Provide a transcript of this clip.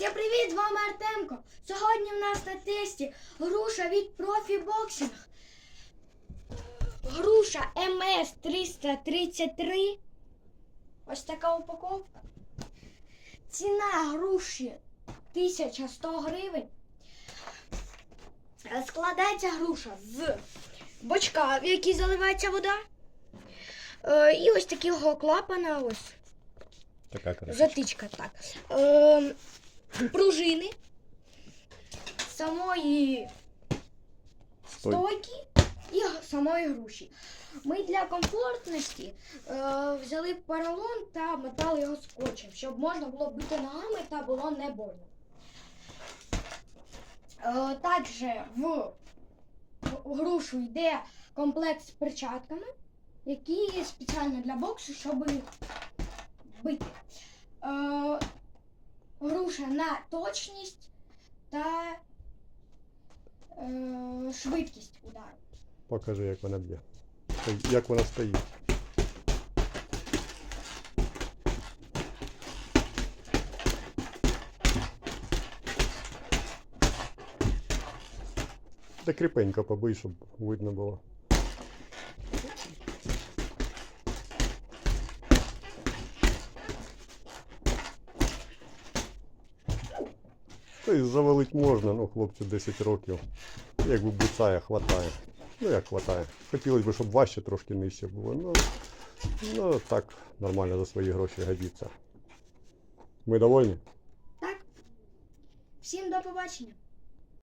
Всім привіт! З вами Артемко. Сьогодні в нас на тесті груша від Профі Боксинг. Груша МС 333. Ось така упаковка. Ціна груші 1100 гривень. Складається груша з бочка, в який заливається вода. Е, І ось такого клапана. Ось Така затичка, так. Пружини, самої стойки і самої груші. Ми для комфортності е, взяли поролон та метали його скотчем, щоб можна було бити ногами та було не больно. Е, також в в грушу йде комплект з перчатками, які спеціально для боксу, щоб бити. Е, груша на точність та е, швидкість удару. Покажи, як вона б'є. Як вона стоїть. Та кріпенько побий, щоб видно було. Й завалить можна, ну хлопцю 10 років. Якби буцає, хватає. Ну як хватає. Хотілося б, щоб важче трошки нижче було. Ну, ну так, нормально за свої гроші годиться. Ми довольні? Так? Всім до побачення!